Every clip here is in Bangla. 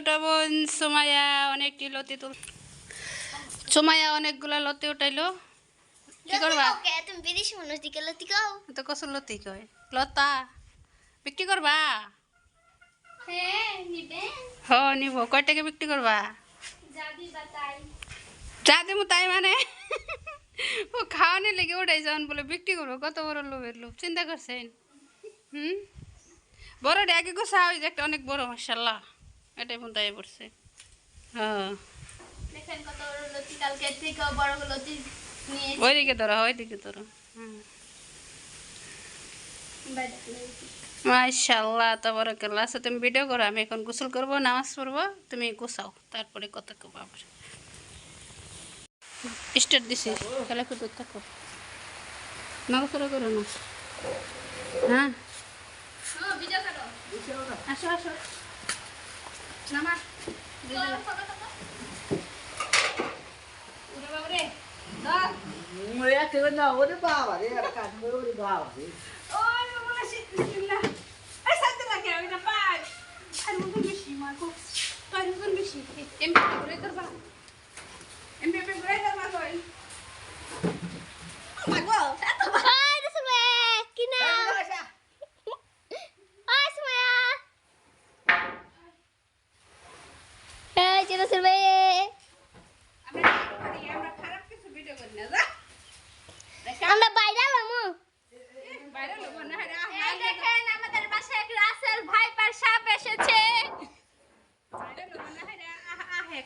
ছোট বোন সোমায়া অনেকটি লতি তুল সোমায়া অনেকগুলা লতি উঠাইলো। কি করবা? তুমি বিদেশি মানুষ দিকে লতি কও? তো কসুর লতি কয়। লতা বিক্রি করবা? হ্যাঁ নিবে। হ নিব। কয় টাকা বিক্রি করবা? যা দেবো তাই। মানে? ও খাওয়ানি লেগে উঠাই যান বলে বিক্রি করব। কত বড় লোভের লোভ চিন্তা করছেন? হুম? বড় আগে গোসা ওই যে একটা অনেক বড় মার্শাল্লাহ এটাই পড়ছে। হ্যাঁ। দেখেন কত লতি কালকে থেকে বড় লতি নিয়ে ওইদিকে ধরো ওইদিকে ধরো। মাশাল্লাহ আচ্ছা তুমি ভিডিও করো আমি এখন গোসল করব নামাজ পড়ব তুমি গোসাও তারপরে কত কব আবার। স্টার্ট দিছি খেলা থাকো। নড়াচড়া করো না। হ্যাঁ। ভিডিও করো আসো আসো। Nama. udah aku deh, udah bawa dia, kan, udah bawa dia. Oh, ya, mulai sih.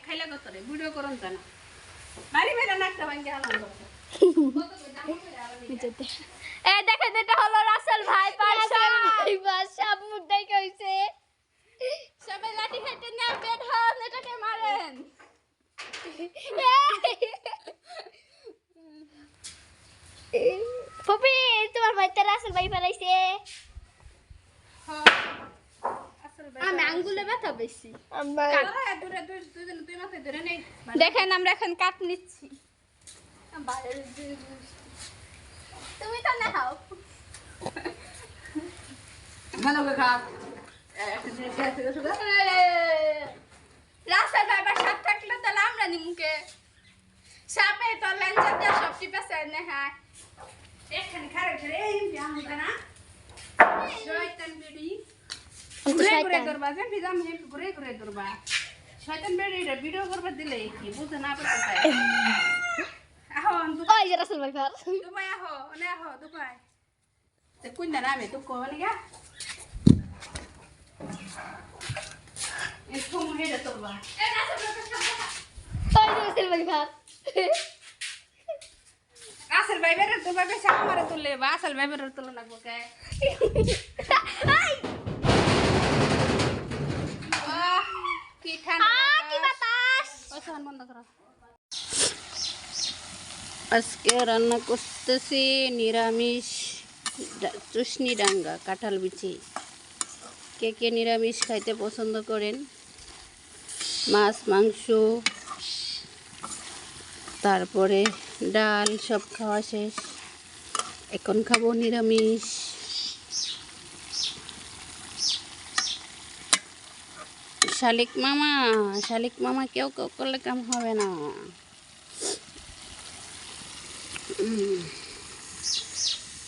খাইলা কত রে? ভিডিও করুন জানা বাড়ি মেরা নাকটা ভাঙ্গে এই দেখেন এটা হলো রাসেল ভাইপার সাপ ভাইপার সাপ মুদ্দাই কইছে সবাই লাঠি খেতে না বের হন এটাকে মারেন। পপি তোমার ভাইতে রাসেল ভাইপার আইছে আসল আমি আঙ্গুলে ব্যথা বেশি। দূরে দূরে দুই দুই মাথায় ধরে নেই। দেখেন আমরা এখন কাট নিচ্ছি। তুমি তো ভাইবার সাপ থাকলে তাহলে আমরা নিমুকে সাপে তো লেন্সার দিয়ে সব না হ্যাঁ। এখানে খারাপ করে এই বিয়াম হবে না শয়তান বেড়ি আমি তো ঘুরে ঘুরে শয়তান। ধরবা যে বিজাম হে ঘুরে ঘুরে ধরবা শয়তান বেড়ি রে ভিডিও করবা দিলে কি বুঝে না পারতে পারে আহো ওই যে রাসেল ভাইপার দুবাই আহো ওনে আহো দুবাই তে কোন না আমি তো কোনে গা একটু মুহে ধরবা ওই যে রাসেল ভাইপার আসল ভাইবের তো ভাইবে সাপ মারে তুললে বা আসল ভাইবের তুলো না বকে আজকে রান্না করতেছি নিরামিষ চুষনি ডাঙ্গা, কাঁঠাল বিচি। কে কে নিরামিষ খাইতে পছন্দ করেন? মাছ, মাংস, তারপরে ডাল, সব খাওয়া শেষ। এখন খাব নিরামিষ। শালিক মামা শালিক মামা কেউ কেউ করলে কাম হবে না।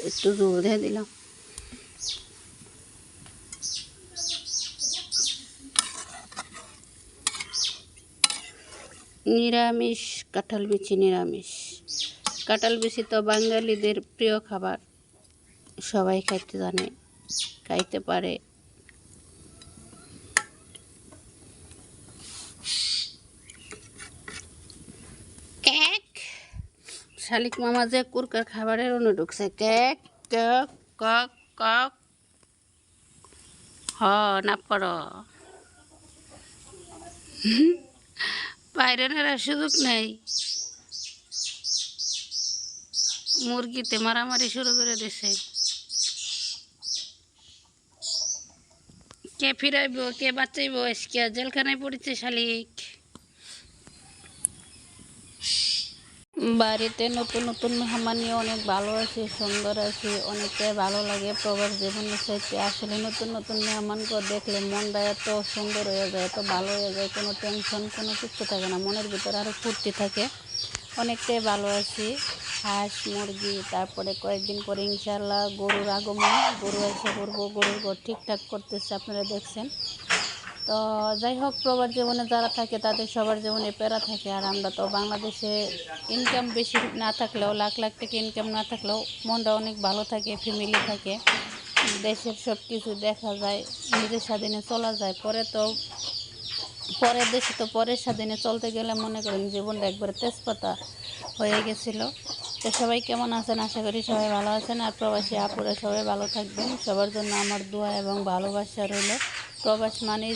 একটু রোদে দিলাম। নিরামিষ, কাঁঠাল বিচি নিরামিষ। কাঁঠাল বিচি তো বাঙালিদের প্রিয় খাবার। সবাই খাইতে জানে, খাইতে পারে কেক শালিক মামা যে কুরকার খাবারের অনু ঢুকছে। কেক কেক, কক কক। হ না পড় বাইরে নেওয়ার সুযোগ নেই। মুরগিতে মারামারি শুরু করে দিছে। কে ফিরাইব, কে বাঁচাইব? আজকে জেলখানায় পড়েছে শালিক। বাড়িতে নতুন নতুন মেহমান নিয়ে অনেক ভালো আছি, সুন্দর আছি অনেকটাই ভালো লাগে প্রবাস জীবনের সাথে আসলে নতুন নতুন মেহমানকে দেখলে মনটা এত সুন্দর হয়ে যায়, এত ভালো হয়ে যায়, কোনো টেনশন কোনো কিছু থাকে না, মনের ভিতরে আরও ফুর্তি থাকে। অনেকটাই ভালো আছি। হাঁস, মুরগি, তারপরে কয়েকদিন পরে ইনশাল্লাহ গরুর আগমন, গরু এসে করব গরুর ঘর ঠিকঠাক করতেছে, আপনারা দেখছেন। তো যাই হোক, প্রবাস জীবনে যারা থাকে তাদের সবার জীবনে প্যারা থাকে। আর আমরা তো বাংলাদেশে ইনকাম বেশি না থাকলেও, লাখ লাখ টাকা ইনকাম না থাকলেও মনটা অনেক ভালো থাকে ফ্যামিলি থাকে। দেশের সব কিছু দেখা যায়, নিজের স্বাধীনে চলা যায়। পরে তো পরের দেশে তো পরের স্বাধীনে চলতে গেলে মনে করেন জীবনটা একবারে তেজপাতা হয়ে গেছিল। তো সবাই কেমন আছেন? আশা করি সবাই ভালো আছেন। আর প্রবাসী আপুরা সবাই ভালো থাকবেন। সবার জন্য আমার দোয়া এবং ভালোবাসা রইল। প্রবাস মানেই